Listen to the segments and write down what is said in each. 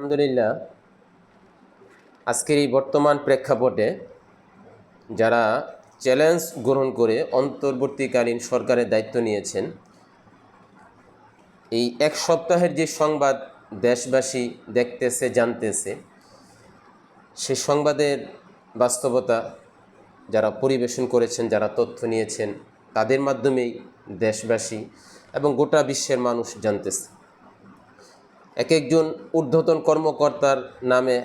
আলহামদুলিল্লাহ, আজকের এই বর্তমান প্রেক্ষাপটে যারা চ্যালেঞ্জ গ্রহণ করে অন্তর্বর্তীকালীন সরকারের দায়িত্ব নিয়েছেন, এই এক সপ্তাহের যে সংবাদ দেশবাসী দেখতেছে, জানতেছে, সে সংবাদের বাস্তবতা যারা পরিবেশন করেছেন, যারা তথ্য নিয়েছেন, তাদের মাধ্যমেই দেশবাসী এবং গোটা বিশ্বের মানুষ জানতেছে। এক একজন ঊর্ধ্বতন কর্মকর্তার নামে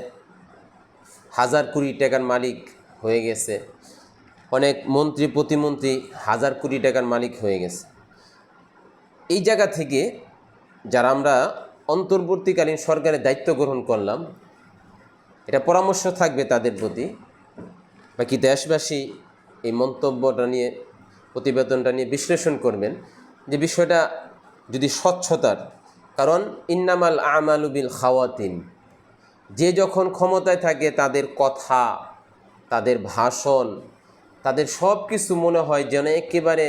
হাজার কোটি টাকার মালিক হয়ে গেছে। অনেক মন্ত্রী, প্রতিমন্ত্রী হাজার কোটি টাকার মালিক হয়ে গেছে। এই জায়গা থেকে যারা আমরা অন্তর্বর্তীকালীন সরকারের দায়িত্ব গ্রহণ করলাম, এটা পরামর্শ থাকবে তাদের প্রতি। বাকি দেশবাসী এই মন্তব্যটা নিয়ে, প্রতিবেদনটা নিয়ে বিশ্লেষণ করবেন যে বিষয়টা যদি স্বচ্ছতার কারণ ইন্নামাল আমালুবিল খাওয়াতিন। যে যখন ক্ষমতায় থাকে, তাদের কথা, তাদের ভাষণ, তাদের সব কিছু মনে হয় যেন একেবারে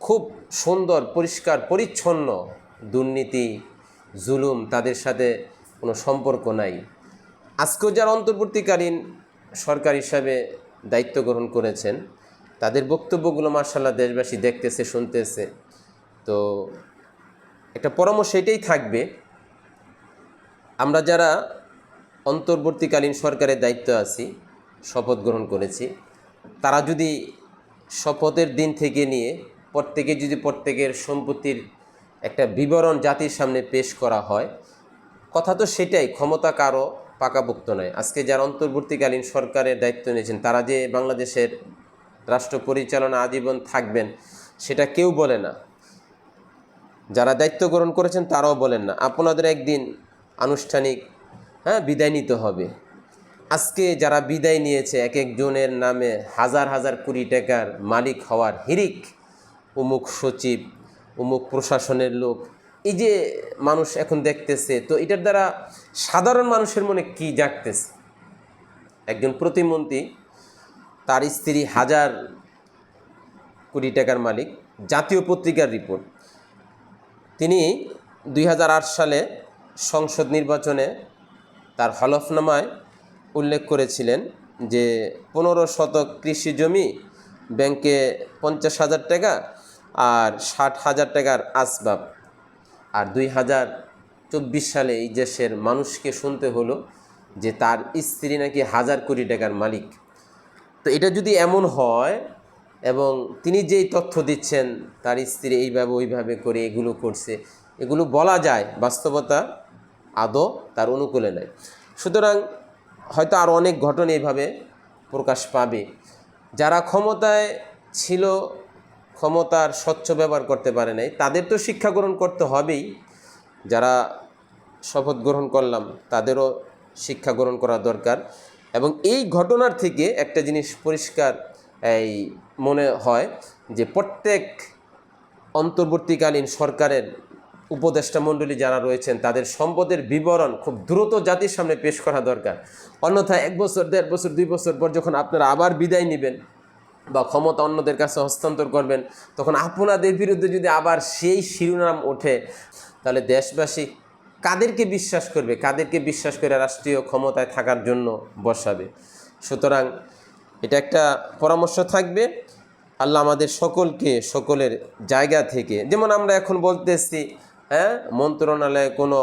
খুব সুন্দর, পরিষ্কার, পরিচ্ছন্ন। দুর্নীতি, জুলুম তাদের সাথে কোনো সম্পর্ক নাই। আজকেও যারা অন্তর্বর্তীকালীন সরকার হিসাবে দায়িত্ব গ্রহণ করেছেন, তাদের বক্তব্যগুলো মার্শাল্লাহ দেশবাসী দেখতেছে, শুনতেছে। তো একটা পরামর্শ এটাই থাকবে, আমরা যারা অন্তর্বর্তীকালীন সরকারের দায়িত্ব আছি, শপথ গ্রহণ করেছি, তারা যদি শপথের দিন থেকে নিয়ে প্রত্যেকে যদি প্রত্যেকের সম্পত্তির একটা বিবরণ জাতির সামনে পেশ করা হয়, কথা তো সেটাই, ক্ষমতা কারও পাকাপোক্ত নয়। আজকে যারা অন্তর্বর্তীকালীন সরকারের দায়িত্ব নিয়েছেন, তারা যে বাংলাদেশের রাষ্ট্র পরিচালনা আজীবন থাকবেন, সেটা কেউ বলে না। যারা দায়িত্ব গ্রহণ করেছেন তারাও বলেন না, আপনাদের একদিন আনুষ্ঠানিক হ্যাঁ বিদায় নিতে হবে। আজকে যারা বিদায় নিয়েছে, এক একজনের নামে হাজার হাজার কোটি টাকার মালিক হওয়ার হিরিক অমুক সচিব অমুক প্রশাসনের লোক, এই যে মানুষ এখন দেখতেছে, তো এটার দ্বারা সাধারণ মানুষের মনে কি জাগতেছে? একজন প্রতিমন্ত্রী, তার স্ত্রী হাজার কোটি টাকার মালিক, জাতীয় পত্রিকার রিপোর্ট তিনি দুই হাজার আট সালে সংসদ নির্বাচনে তার হলফনামায় উল্লেখ করেছিলেন যে পনেরো শতক কৃষি জমি ব্যাংকে পঞ্চাশ হাজার টাকা আর ষাট হাজার টাকার আসবাব। আর দুই হাজার চব্বিশ সালে এই দেশের মানুষকে শুনতে হলো যে তার স্ত্রী নাকি হাজার কোটি টাকার মালিক। তো এটা যদি এমন হয় এবং তিনি যেই তথ্য দিচ্ছেন, তার স্ত্রী এইভাবে ওইভাবে করে এগুলো করছে, এগুলো বলা যায়, বাস্তবতা আদৌ তার অনুকূলে নেয় সুতরাং হয়তো আরও অনেক ঘটনা এইভাবে প্রকাশ পাবে। যারা ক্ষমতায় ছিল, ক্ষমতার স্বচ্ছ ব্যবহার করতে পারে নাই, তাদের তো শিক্ষা গ্রহণ করতে হবেই। যারা শপথ গ্রহণ করলাম, তাদেরও শিক্ষা গ্রহণ করা দরকার। এবং এই ঘটনার থেকে একটা জিনিস পরিষ্কার এই মনে হয় যে প্রত্যেক অন্তর্বর্তীকালীন সরকারের উপদেষ্টা মণ্ডলী যারা রয়েছেন, তাদের সম্পদের বিবরণ খুব দ্রুত জাতির সামনে পেশ করা দরকার। অন্যথায় এক বছর, দেড় বছর, দুই বছর পর যখন আপনারা আবার বিদায় নেবেন বা ক্ষমতা অন্যদের কাছে হস্তান্তর করবেন, তখন আপনাদের বিরুদ্ধে যদি আবার সেই শিরোনাম ওঠে, তাহলে দেশবাসী কাদেরকে বিশ্বাস করবে? কাদেরকে বিশ্বাস করে রাষ্ট্রীয় ক্ষমতায় থাকার জন্য বসাবে? সুতরাং এটা একটা পরামর্শ থাকবে। আল্লাহ আমাদের সকলকে সকলের জায়গা থেকে, যেমন আমরা এখন বলতেছি হ্যাঁ মন্ত্রণালয়ে কোনো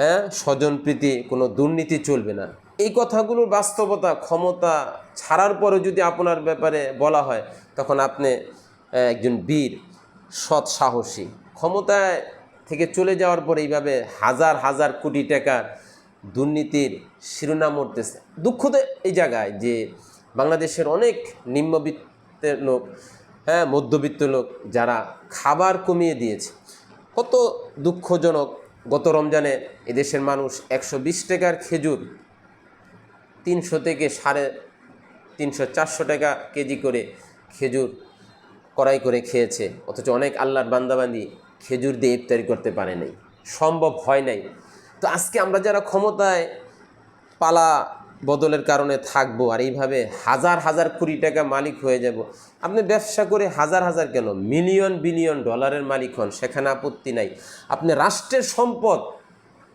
হ্যাঁ স্বজনপ্রীতি, কোনো দুর্নীতি চলবে না। এই কথাগুলোর বাস্তবতা, ক্ষমতা ছাড়ার পরেও যদি আপনার ব্যাপারে বলা হয়, তখন আপনি একজন বীর, সৎ সাহসী। ক্ষমতায় থেকে চলে যাওয়ার পরে এইভাবে হাজার হাজার কোটি টাকার দুর্নীতির শিরোনাম উঠতেছে। দুঃখ তো এই জায়গায় যে বাংলাদেশের অনেক নিম্নবিত্তের লোক হ্যাঁ মধ্যবিত্ত লোক যারা খাবার কমিয়ে দিয়েছে। কত দুঃখজনক, গত রমজানে এদেশের মানুষ একশো বিশ টাকার খেজুর তিনশো থেকে সাড়ে তিনশো চারশো টাকা কেজি করে খেজুর কড়াই করে খেয়েছে। অথচ অনেক আল্লাহর বান্দাবান্দি খেজুর দিয়ে ইফতারি করতে পারে নাই। সম্ভব হয় নাই। তো আজকে আমরা যারা ক্ষমতায় পালা বদলের কারণে থাকব আর এইভাবে হাজার হাজার কোটি টাকা মালিক হয়ে যাব। আপনি ব্যবসা করে হাজার হাজার কেন? মিলিয়ন বিলিয়ন ডলারের মালিক হন, সেখানে আপত্তি নাই। আপনি রাষ্ট্রের সম্পদ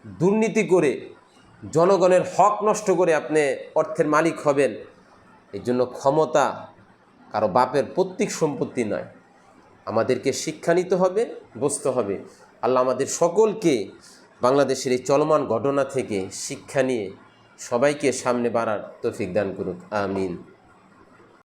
দুর্নীতি করে, জনগণের হক নষ্ট করে আপনি অর্থের মালিক হবেন এই জন্য ক্ষমতা কারও বাপের প্রত্যেক সম্পত্তি নয়। আমাদেরকে শিক্ষা নিতে হবে, বুঝতে হবে। আল্লাহ আমাদের সকলকে বাংলাদেশের এই চলমান ঘটনা থেকে শিক্ষা নিয়ে সবাইকে সামনে বাড়ার তৌফিক দান করুক আমিন।